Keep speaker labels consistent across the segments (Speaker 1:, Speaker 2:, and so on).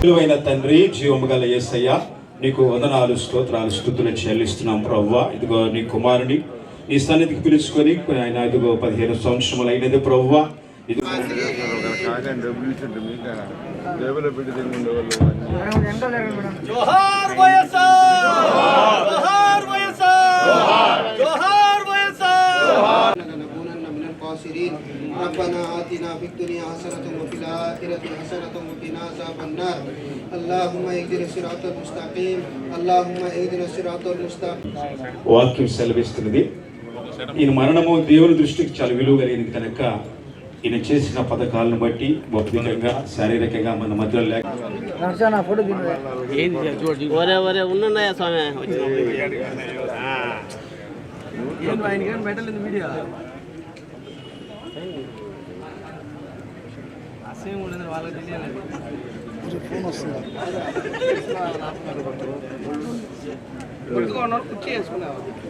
Speaker 1: విలువైన తండ్రి జీవము గల యేసయ్య నీకు వందనాలు స్తోత్రాలు స్థుతులు చెల్లిస్తున్నాం ప్రవ్వ. ఇదిగో నీ కుమారుని నీ సన్నిధికి పిలుచుకొని ఆయన ఇదిగో పదిహేను సంవత్సరములు అయినది ప్రవ్వ ఇది
Speaker 2: ربنا آتنا في الدنيا حسنة وفي الآخرة حسنة وقنا عذاب النار اللهم اهدنا الصراط المستقيم اللهم اهدنا الصراط المستقيم
Speaker 1: వాక్యం సెలవిస్తున్నది ఈయన మరణము దేవుని దృష్టికి చాలా విలువ కలిగింది కనుక ఈయన చేసిన పథకాలను బట్టి భౌతికంగా శారీరకంగా మన మధ్యలో లేక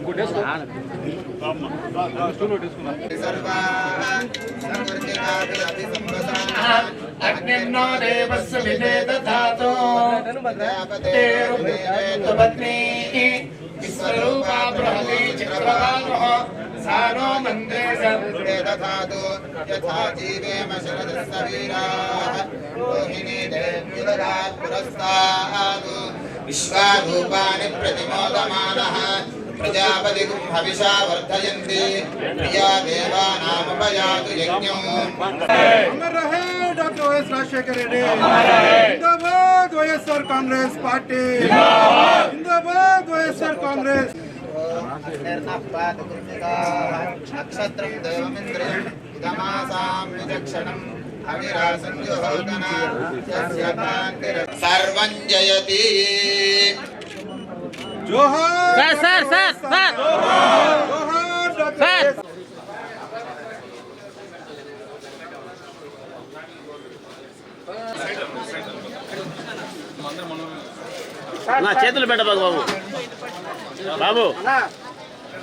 Speaker 3: ఒరే ఒరే ఉన్నాయా స్వామి వచ్చినప్పుడు
Speaker 4: అగ్నిర్నో దేవస్య విదేదధాతో పత్ని. విశ్వరూపా బృహతి सानो मन्त्रे सर्वे
Speaker 2: दधातु यथा जीवे मशरद शरदस्सवीराः रोहिणी देव्युदरात् पुरस्तात् विश्वारूपाणि प्रतिमोदमानः। प्रजापतिगुं हविषा वर्धयन्ति। प्रिया देवानामुपयातु यज्ञौ
Speaker 5: अमर रहे डॉक्टर ओएस राजशेखर रेड्डी। जिंदाबाद ओएसआर कांग्रेस पार्टी। जिंदाबाद ओएसआर कांग्रेस।
Speaker 2: నక్షత్రం దేవమింద్రియం ఇదమాసాం విచక్షణం అవిరాసంజోహోదన సర్వం జయతి
Speaker 5: జోహార్
Speaker 3: సార్ సార్ సార్ సార్
Speaker 5: జోహార్ డాక్టర్
Speaker 3: సార్ నా చేతులు పెట్టబాకు బాబు. బాబు.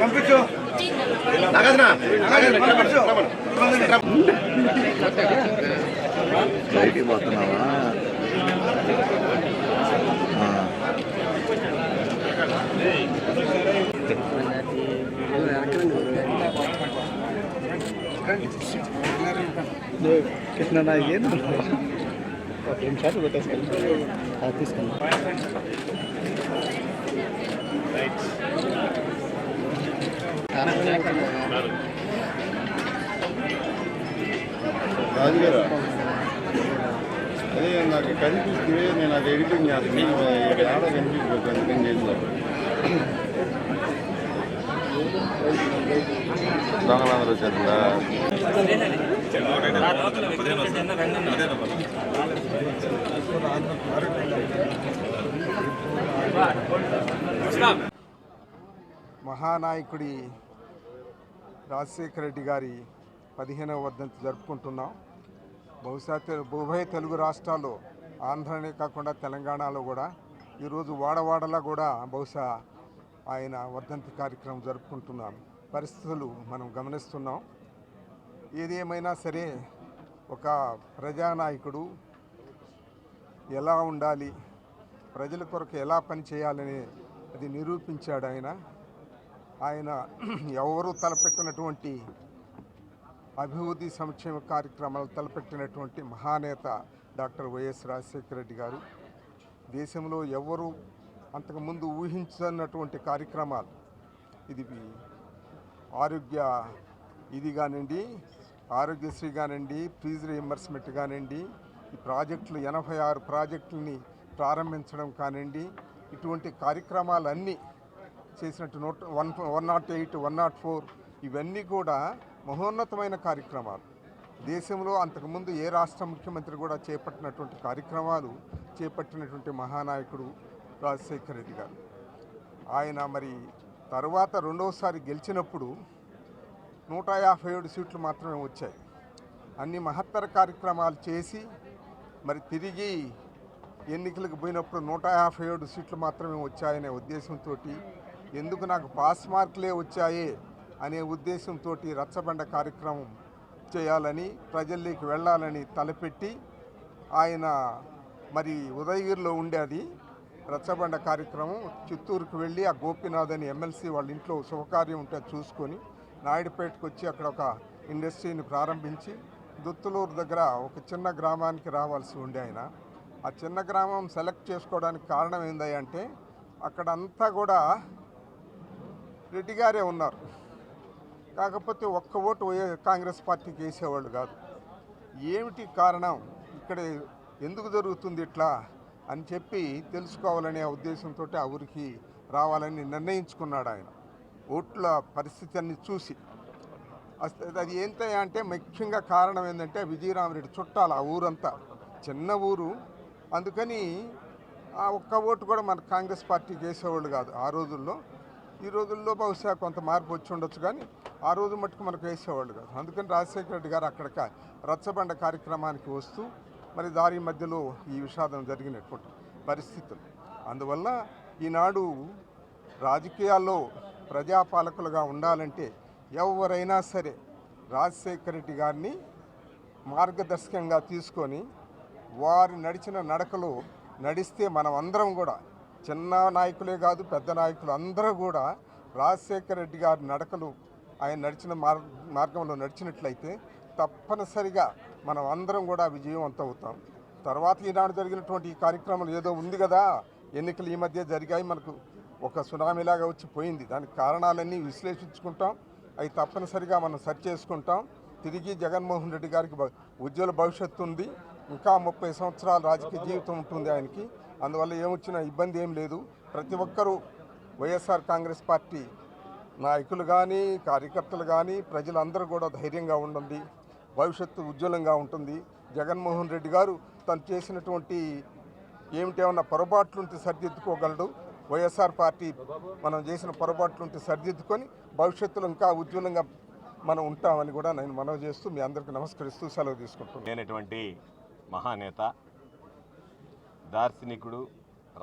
Speaker 5: పంపించు.
Speaker 6: బయటికి పోతున్నావా
Speaker 5: కిतना ये ना ఏం షాట్ పెట్టేసుకోండి తీసుకెళ్ళి.
Speaker 6: రాజుగారు అదే నాకు కనిపిస్తే నేను అది ఎడిటింగ్ చేస్తున్నాను ఆడ కనిపించలేదు అందుకని చేసిన దొంగలందరూ వచ్చేస్తుందా
Speaker 5: మహానాయకుడి రాజశేఖర రెడ్డి గారి పదిహేనవ వర్ధంతి జరుపుకుంటున్నాం. బహుశా ఉభయ తెలుగు రాష్ట్రాల్లో ఆంధ్రనే కాకుండా తెలంగాణలో కూడా ఈరోజు వాడవాడలా కూడా బహుశా ఆయన వర్ధంతి కార్యక్రమం జరుపుకుంటున్నాం. పరిస్థితులు మనం గమనిస్తున్నాం. ఏది ఏమైనా సరే ఒక ప్రజానాయకుడు ఎలా ఉండాలి ప్రజల కొరకు ఎలా పని చేయాలని అది నిరూపించాడు ఆయన.
Speaker 7: ఆయన ఎవరు తలపెట్టినటువంటి అభివృద్ధి సంక్షేమ కార్యక్రమాలు తలపెట్టినటువంటి మహానేత డాక్టర్ వైఎస్ రాజశేఖర రెడ్డి గారు. దేశంలో ఎవరు అంతకుముందు ఊహించనటువంటి కార్యక్రమాలు. ఇది ఆరోగ్య ఇది కానివ్వండి ఆరోగ్యశ్రీ కానివ్వండి ఫీజు రియంబర్స్మెంట్ కానివ్వండి ఈ ప్రాజెక్టులు ఎనభై ఆరు ప్రాజెక్టులని ప్రారంభించడం కానివ్వండి ఇటువంటి కార్యక్రమాలన్నీ చేసినట్టు note one one nought eight one nought four ఇవన్నీ కూడా మహోన్నతమైన కార్యక్రమాలు. దేశంలో అంతకుముందు ఏ రాష్ట్ర ముఖ్యమంత్రి కూడా చేపట్టినటువంటి కార్యక్రమాలు చేపట్టినటువంటి మహానాయకుడు రాజశేఖర రెడ్డి గారు. ఆయన మరి తర్వాత రెండవసారి గెలిచినప్పుడు నూట యాభై ఏడు సీట్లు మాత్రమే వచ్చాయి. అన్ని మహత్తర కార్యక్రమాలు చేసి మరి తిరిగి ఎన్నికలకు పోయినప్పుడు నూట యాభై ఏడు సీట్లు మాత్రమే వచ్చాయనే ఉద్దేశంతో ఎందుకు నాకు పాస్ మార్కులే వచ్చాయే అనే ఉద్దేశంతో రచ్చబండ కార్యక్రమం చేయాలని ప్రజల్లోకి వెళ్ళాలని తలపెట్టి ఆయన మరి ఉదయగిరిలో ఉండేది రచ్చబండ కార్యక్రమం చిత్తూరుకు వెళ్ళి ఆ గోపీనాథ్ అని ఎమ్మెల్సీ వాళ్ళ ఇంట్లో శుభకార్యం ఉంటే చూసుకొని నాయుడుపేటకు వచ్చి అక్కడ ఒక ఇండస్ట్రీని ప్రారంభించి దుత్తులూరు దగ్గర ఒక చిన్న గ్రామానికి రావాల్సి ఉండే ఆయన. ఆ చిన్న గ్రామం సెలెక్ట్ చేసుకోవడానికి కారణం ఏందంటే అక్కడ అంతా కూడా రెడ్డి గారే ఉన్నారు. కాకపోతే ఒక్క ఓటు కాంగ్రెస్ పార్టీకి వేసేవాళ్ళు కాదు. ఏమిటి కారణం? ఇక్కడ ఎందుకు జరుగుతుంది ఇట్లా అని చెప్పి తెలుసుకోవాలనే ఉద్దేశంతో ఆ ఊరికి రావాలని నిర్ణయించుకున్నాడు ఆయన. ఓట్ల పరిస్థితిని చూసి. అది ఏంటి అంటే ముఖ్యంగా కారణం ఏంటంటే విజయరామరెడ్డి చుట్టాలు ఆ ఊరంతా. చిన్న ఊరు. అందుకని ఆ ఒక్క ఓటు కూడా మన కాంగ్రెస్ పార్టీకి వేసేవాళ్ళు కాదు ఆ రోజుల్లో. ఈ రోజుల్లో బహుశా కొంత మార్పు వచ్చి ఉండొచ్చు కానీ ఆ రోజు మట్టుకు మనకు వేసేవాళ్ళు కాదు. అందుకని రాజశేఖర రెడ్డి గారు అక్కడ రచ్చబండ కార్యక్రమానికి వస్తూ మరి దారి మధ్యలో ఈ విషాదం జరిగినటువంటి పరిస్థితులు. అందువల్ల ఈనాడు రాజకీయాల్లో ప్రజాపాలకులుగా ఉండాలంటే ఎవరైనా సరే రాజశేఖర రెడ్డి గారిని మార్గదర్శకంగా తీసుకొని వారు నడిచిన నడకలు నడిస్తే మనం అందరం కూడా చిన్న నాయకులే కాదు పెద్ద నాయకులు అందరూ కూడా రాజశేఖర రెడ్డి గారి నడకలు ఆయన నడిచిన మార్ మార్గంలో నడిచినట్లయితే తప్పనిసరిగా మనం అందరం కూడా విజయవంతం అవుతాం. తర్వాత ఈనాడు జరిగినటువంటి ఈ కార్యక్రమం ఏదో ఉంది కదా ఎన్నికలు ఈ మధ్య జరిగాయి మనకు ఒక సునామీలాగా వచ్చి పోయింది. దానికి కారణాలన్నీ విశ్లేషించుకుంటాం. అవి తప్పనిసరిగా మనం సరి చేసుకుంటాం. తిరిగి జగన్మోహన్ రెడ్డి గారికి ఉజ్వల భవిష్యత్తు ఉంది. ఇంకా ముప్పై సంవత్సరాల రాజకీయ జీవితం ఉంటుంది ఆయనకి. అందువల్ల ఏమొచ్చినా ఇబ్బంది ఏం లేదు. ప్రతి ఒక్కరూ వైఎస్ఆర్ కాంగ్రెస్ పార్టీ నాయకులు కానీ కార్యకర్తలు కానీ ప్రజలందరూ కూడా ధైర్యంగా ఉండండి. భవిష్యత్తు ఉజ్వలంగా ఉంటుంది. జగన్మోహన్ రెడ్డి గారు తను చేసినటువంటి ఏమిటేమన్నా పొరపాట్లుంటే సరిదిద్దుకోగలడు. వైఎస్ఆర్ పార్టీ మనం చేసిన పొరపాట్లు ఉంటే సరిదిద్దుకొని భవిష్యత్తులో ఇంకా ఉజ్వలంగా మనం ఉంటామని కూడా నేను మనవి చేస్తూ మీ అందరికీ నమస్కరిస్తూ సెలవు తీసుకుంటున్నాను.
Speaker 8: నేనటువంటి మహానేత దార్శనికుడు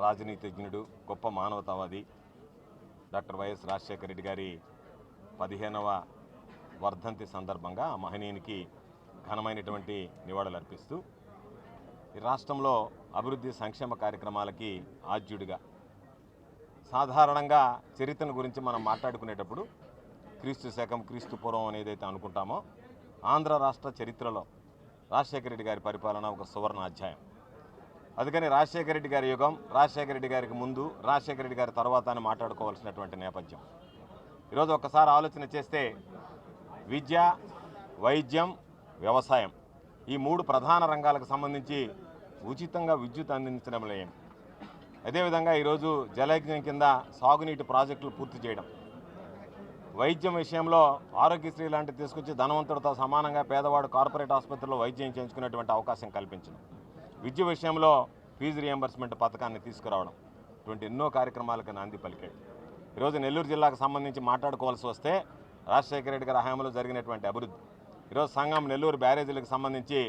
Speaker 8: రాజనీతిజ్ఞుడు గొప్ప మానవతావాది డాక్టర్ వైఎస్ రాజశేఖర రెడ్డి గారి పదిహేనవ వర్ధంతి సందర్భంగా ఆ మహనీయునికి ఘనమైనటువంటి నివాళులు అర్పిస్తూ ఈ రాష్ట్రంలో అభివృద్ధి సంక్షేమ కార్యక్రమాలకి ఆద్యుడిగా సాధారణంగా చరిత్రను గురించి మనం మాట్లాడుకునేటప్పుడు క్రీస్తు శకం క్రీస్తు పూర్వం అనేదైతే అనుకుంటామో ఆంధ్ర రాష్ట్ర చరిత్రలో రాజశేఖర రెడ్డి గారి పరిపాలన ఒక సువర్ణ అధ్యాయం. అందుకని రాజశేఖర రెడ్డి గారి యుగం రాజశేఖర రెడ్డి గారికి ముందు రాజశేఖర రెడ్డి గారి తర్వాత అని మాట్లాడుకోవాల్సినటువంటి నేపథ్యం. ఈరోజు ఒక్కసారి ఆలోచన చేస్తే విద్య వైద్యం వ్యవసాయం ఈ మూడు ప్రధాన రంగాలకు సంబంధించి ఉచితంగా విద్యుత్ అందించడం లేం అదేవిధంగా ఈరోజు జలయజ్ఞం కింద సాగునీటి ప్రాజెక్టులు పూర్తి చేయడం. వైద్యం విషయంలో ఆరోగ్యశ్రీ లాంటివి తీసుకొచ్చి ధనవంతుడితో సమానంగా పేదవాడు కార్పొరేట్ ఆసుపత్రిలో వైద్యం చేయించుకునేటువంటి అవకాశం కల్పించడం. విద్య విషయంలో ఫీజు రియంబర్స్మెంట్ పథకాన్ని తీసుకురావడం. ఇటువంటి ఎన్నో కార్యక్రమాలకు నాంది పలికాడు. ఈరోజు నెల్లూరు జిల్లాకు సంబంధించి మాట్లాడుకోవాల్సి వస్తే రాజశేఖర రెడ్డి గారి హయాంలో జరిగినటువంటి అభివృద్ధి. ఈరోజు సంఘం నెల్లూరు బ్యారేజీలకు సంబంధించి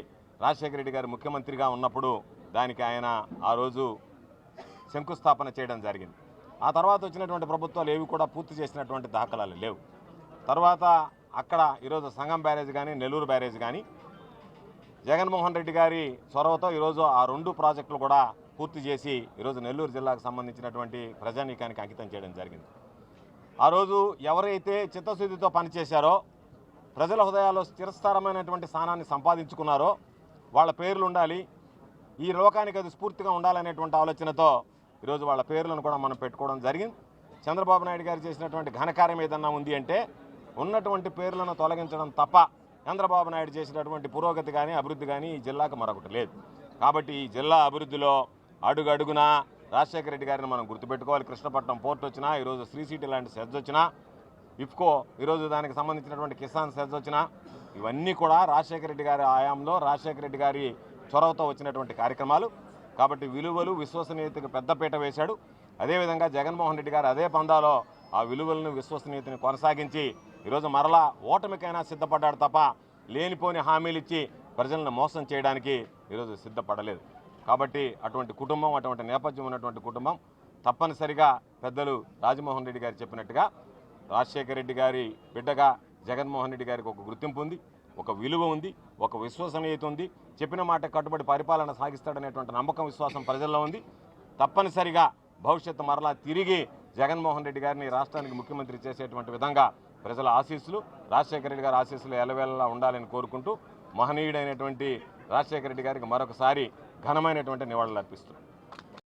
Speaker 8: రాజశేఖర రెడ్డి గారు ముఖ్యమంత్రిగా ఉన్నప్పుడు దానికి ఆయన ఆ రోజు శంకుస్థాపన చేయడం జరిగింది. ఆ తర్వాత వచ్చినటువంటి ప్రభుత్వాలు ఏవి కూడా పూర్తి చేసినటువంటి దాఖలాలు లేవు. తర్వాత అక్కడ ఈరోజు సంగం బ్యారేజ్ కానీ నెల్లూరు బ్యారేజ్ కానీ జగన్మోహన్ రెడ్డి గారి చొరవతో ఈరోజు ఆ రెండు ప్రాజెక్టులు కూడా పూర్తి చేసి ఈరోజు నెల్లూరు జిల్లాకు సంబంధించినటువంటి ప్రజానీకానికి అంకితం చేయడం జరిగింది. ఆ రోజు ఎవరైతే చిత్తశుద్ధితో పనిచేశారో ప్రజల హృదయాల్లో స్థిరస్థారమైనటువంటి స్థానాన్ని సంపాదించుకున్నారో వాళ్ళ పేర్లు ఉండాలి ఈ లోకానికి అది స్ఫూర్తిగా ఉండాలనేటువంటి ఆలోచనతో ఈరోజు వాళ్ళ పేర్లను కూడా మనం పెట్టుకోవడం జరిగింది. చంద్రబాబు నాయుడు గారు చేసినటువంటి ఘనకార్యం ఏదన్నా ఉంది అంటే ఉన్నటువంటి పేర్లను తొలగించడం తప్ప చంద్రబాబు నాయుడు చేసినటువంటి పురోగతి కానీ అభివృద్ధి కానీ ఈ జిల్లాకు మరొకటి లేదు. కాబట్టి ఈ జిల్లా అభివృద్ధిలో అడుగడుగున రాజశేఖర రెడ్డి గారిని మనం గుర్తుపెట్టుకోవాలి. కృష్ణపట్నం పోర్ట్ వచ్చినా ఈరోజు శ్రీ సిటీ లాంటి సెజ్ వచ్చినా ఇఫ్కో ఈరోజు దానికి సంబంధించినటువంటి కిసాన్ సెజ్ వచ్చినా ఇవన్నీ కూడా రాజశేఖర రెడ్డి గారి ఆయాంలో రాజశేఖర రెడ్డి గారి చొరవతో వచ్చినటువంటి కార్యక్రమాలు. కాబట్టి విలువలు విశ్వసనీయతకు పెద్దపీట వేశాడు. అదేవిధంగా జగన్మోహన్ రెడ్డి గారు అదే పందాలో ఆ విలువలను విశ్వసనీయతని కొనసాగించి ఈరోజు మరలా ఓటమికైనా సిద్ధపడ్డాడు తప్ప లేనిపోని హామీలు ఇచ్చి ప్రజలను మోసం చేయడానికి ఈరోజు సిద్ధపడలేదు. కాబట్టి అటువంటి కుటుంబం అటువంటి నేపథ్యం ఉన్నటువంటి కుటుంబం తప్పనిసరిగా పెద్దలు రాజమోహన్ రెడ్డి గారు చెప్పినట్టుగా రాజశేఖర రెడ్డి గారి బిడ్డగా జగన్మోహన్ రెడ్డి గారికి ఒక గుర్తింపు ఉంది. ఒక విలువ ఉంది ఒక విశ్వసనీయత ఉంది. చెప్పిన మాట కట్టుబడి పరిపాలన సాగిస్తాడనేటువంటి నమ్మకం విశ్వాసం ప్రజల్లో ఉంది. తప్పనిసరిగా భవిష్యత్తు మరలా తిరిగి జగన్మోహన్ రెడ్డి గారిని రాష్ట్రానికి ముఖ్యమంత్రి చేసేటువంటి విధంగా ప్రజల ఆశీస్సులు రాజశేఖర రెడ్డి గారి ఆశీస్సులు ఎలవేళలా ఉండాలని కోరుకుంటూ మహనీయుడైనటువంటి రాజశేఖర రెడ్డి గారికి మరొకసారి ఘనమైనటువంటి నివాళులు అర్పిస్తున్నాం.